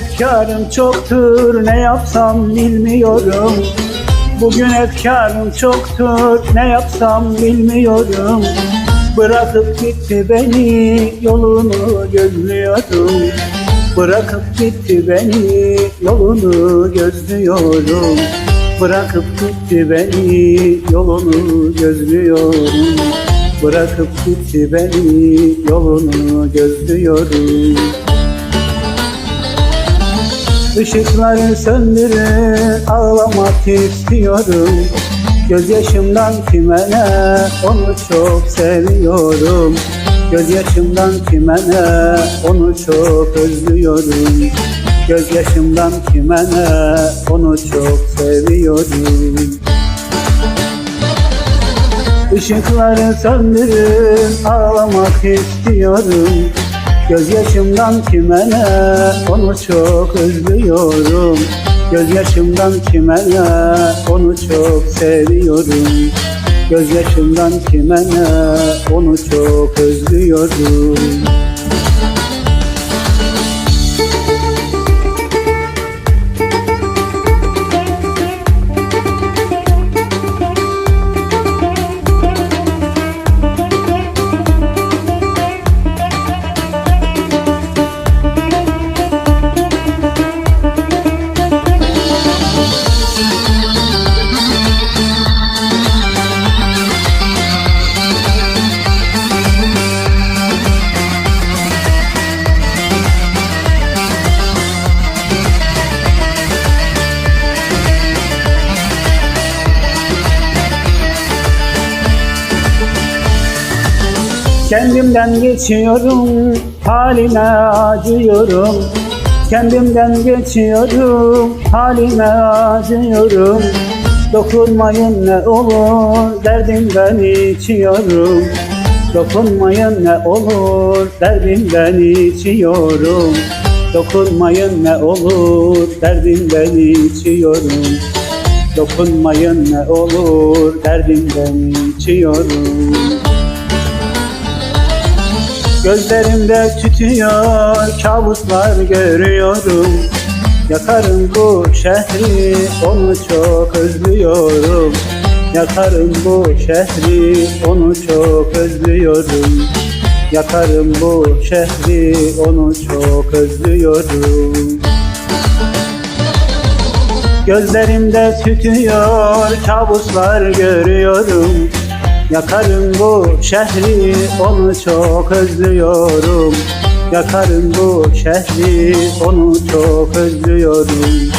efkarım çoktur ne yapsam bilmiyorum. Bugün efkarım çoktur ne yapsam bilmiyorum. Bırakıp gitti beni yolunu gözlüyorum Bırakıp gitti beni yolunu gözlüyorum Bırakıp gitti beni yolunu gözlüyorum Bırakıp gitti beni yolunu gözlüyorum Işıkları söndürün ağlamak istiyorum. Gözyaşımdan kime ne onu çok seviyorum. Gözyaşımdan kime ne onu çok özlüyorum. Gözyaşımdan kime ne onu çok seviyorum. Işıkları söndürün ağlamak istiyorum Gözyaşımdan kime ne onu çok özlüyorum. Gözyaşımdan kime ne onu çok seviyorum. Gözyaşımdan kime ne onu çok özlüyorum Kendimden geçiyorum, haline acıyorum. Kendimden geçiyorum, halime acıyorum. Dokunmayın ne olur, derdimden içiyorum. Dokunmayın ne olur, derdimden içiyorum. Dokunmayın ne olur, derdimden içiyorum. Dokunmayın ne olur, derdimden içiyorum. Gözlerimde tütüyor, kabuslar görüyorum. Yakarım bu şehri, onu çok özlüyorum. Yakarım bu şehri, onu çok özlüyorum. Yakarım bu şehri, onu çok özlüyorum. Gözlerimde tütüyor, kabuslar görüyorum Yakarım bu şehri, onu çok özlüyorum. Yakarım bu şehri, onu çok özlüyorum.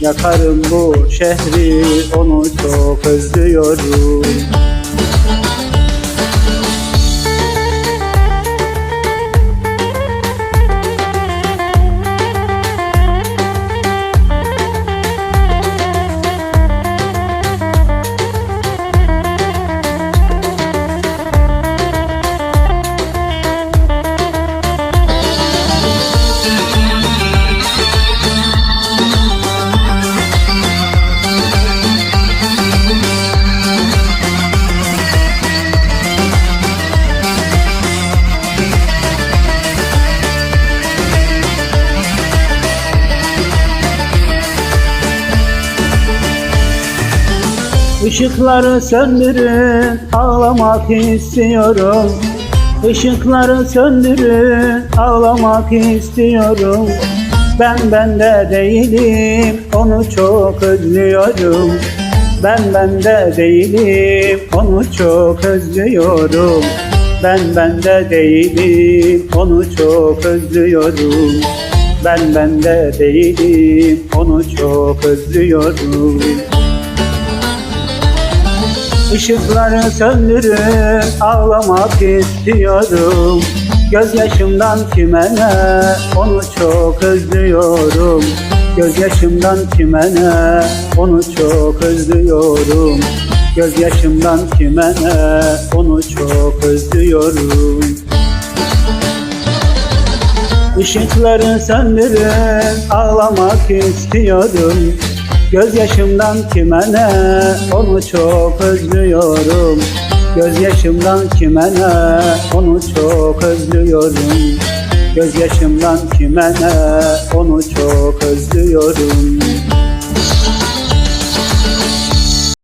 Yakarım bu şehri, onu çok özlüyorum Işıkları söndürün, ağlamak istiyorum. Işıkları söndürün, ağlamak istiyorum. Ben bende değilim, onu çok özlüyorum. Ben bende değilim, onu çok özlüyorum. Ben bende değilim, onu çok özlüyorum. Ben bende değilim, onu çok özlüyorum. Işıkları söndürün ağlamak istiyorum. Gözyaşımdan kime ne onu çok özlüyorum. Gözyaşımdan kime ne onu çok özlüyorum. Gözyaşımdan kime ne onu çok özlüyorum. Işıkları söndürün ağlamak istiyorum Gözyaşımdan kime ne onu çok özlüyorum. Gözyaşımdan kime ne onu çok özlüyorum. Gözyaşımdan kime ne Onu çok özlüyorum